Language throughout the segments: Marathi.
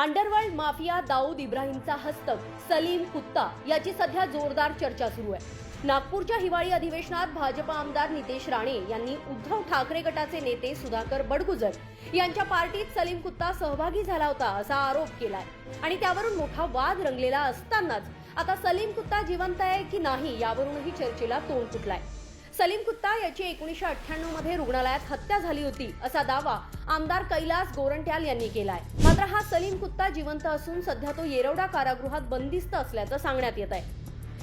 अंडरवर्ल्ड माफिया दाऊद इब्राहिमचा हस्तक सलीम कुत्ता याची सध्या जोरदार चर्चा सुरू आहे. नागपूरच्या हिवाळी अधिवेशनात भाजपा आमदार नितेश राणे यांनी उद्धव ठाकरे गटाचे नेते सुधाकर बडगुजर यांच्या पार्टीत सलीम कुत्ता सहभागी झाला होता असा आरोप केलाय. आणि त्यावरून मोठा वाद रंगलेला असतानाच आता सलीम कुत्ता जिवंत आहे की नाही यावरूनही चर्चेला तोंड फुटलाय. सलीम कुत्ता याची एकोणीसशे अठ्ठ्याण्णवमध्ये रुग्णालयात हत्या झाली होती असा दावा आमदार कैलास गोरंट्याल यांनी केलाय. मात्र हा सलीम कुत्ता जिवंत असून सध्या तो येरवडा कारागृहात बंदिस्त असल्याचं सांगण्यात येत आहे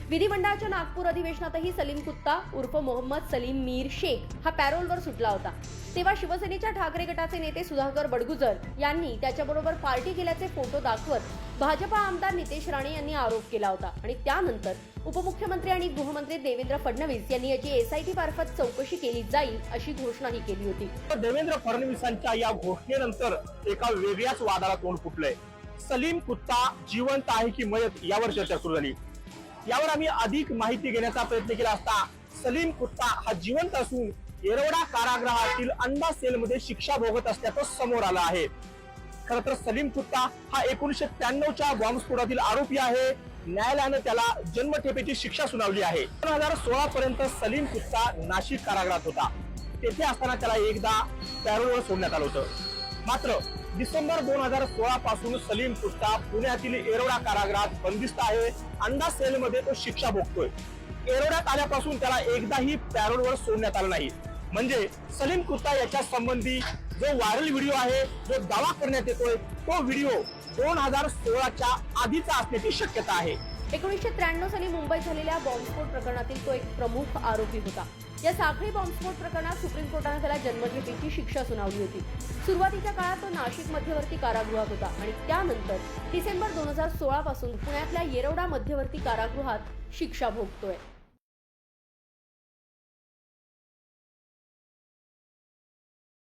विधिमंडळाच्या नागपूर अधिवेशनातही सलीम कुत्ता उर्फ मोहम्मद सलीम मीर शेख हा पॅरोलवर सुटला होता. तेव्हा शिवसेनेच्या ठाकरे गटाचे नेते सुधाकर बडगुजर यांनी त्याच्याबरोबर पार्टी केल्याचे फोटो दाखवत भाजपा आमदार नितेश राणे यांनी आरोप केला होता. आणि त्यानंतर उपमुख्यमंत्री आणि गृहमंत्री देवेंद्र फडणवीस यांनी याची एसआयटी मार्फत चौकशी केली जाईल अशी घोषणाही केली होती. तर देवेंद्र फडणवीसांच्या या घोषणेनंतर एका वेगळ्याच वादाला तोंड फुटलंय. सलीम कुत्ता जिवंत आहे की मयत यावर चर्चा सुरू झाली. यावर आम्ही अधिक माहिती घेण्याचा प्रयत्न केला असता सलीम कुत्ता हा जिवंत असून येरवडा कारागृहातील अंडा सेलमध्ये शिक्षा भोगत असल्याचं समोर आलं आहे. खर तर सलीम कुत्ता हा एकोणीशे त्र्याण्णवच्या बॉम्बस्फोटातील आरोपी आहे. न्यायालयानं त्याला जन्मठेपेची शिक्षा सुनावली आहे. दोन हजार सोळा पर्यंत सलीम कुत्ता नाशिक कारागृहात होता. तेथे असताना त्याला एकदा पॅरोलवर सोडण्यात आलं होतं. मात्र डिसेंबर दोन हजार सोळा पासून सलीम कुस्ता पुण्यातील एरोडा कारागृहात बंदिस्त आहे. अंडा सेलमध्ये तो शिक्षा भोगतोय. येरवड्यात आल्यापासून त्याला एकदाही पॅरोलवर सोडण्यात आलं नाही. म्हणजे सलीम कुस्ता याच्या संबंधी जो व्हायरल व्हिडिओ आहे जो दावा करण्यात येतोय तो व्हिडिओ दोन हजार सोळाच्या आधीचा असण्याची शक्यता आहे. एकोणीसशे त्र्याण्णव साली मुंबईत झालेल्या बॉम्बस्फोट प्रकरणातील तो एक प्रमुख आरोपी होता. या साखळी बॉम्बस्फोट प्रकरणात सुप्रीम कोर्टाने त्याला जन्मठेपेची शिक्षा सुनावली होती. सुरुवातीच्या काळात तो नाशिक मध्यवर्ती कारागृहात होता आणि त्यानंतर डिसेंबर दोन हजार सोळा पासून पुण्यातल्या येरवडा मध्यवर्ती कारागृहात शिक्षा भोगतोय.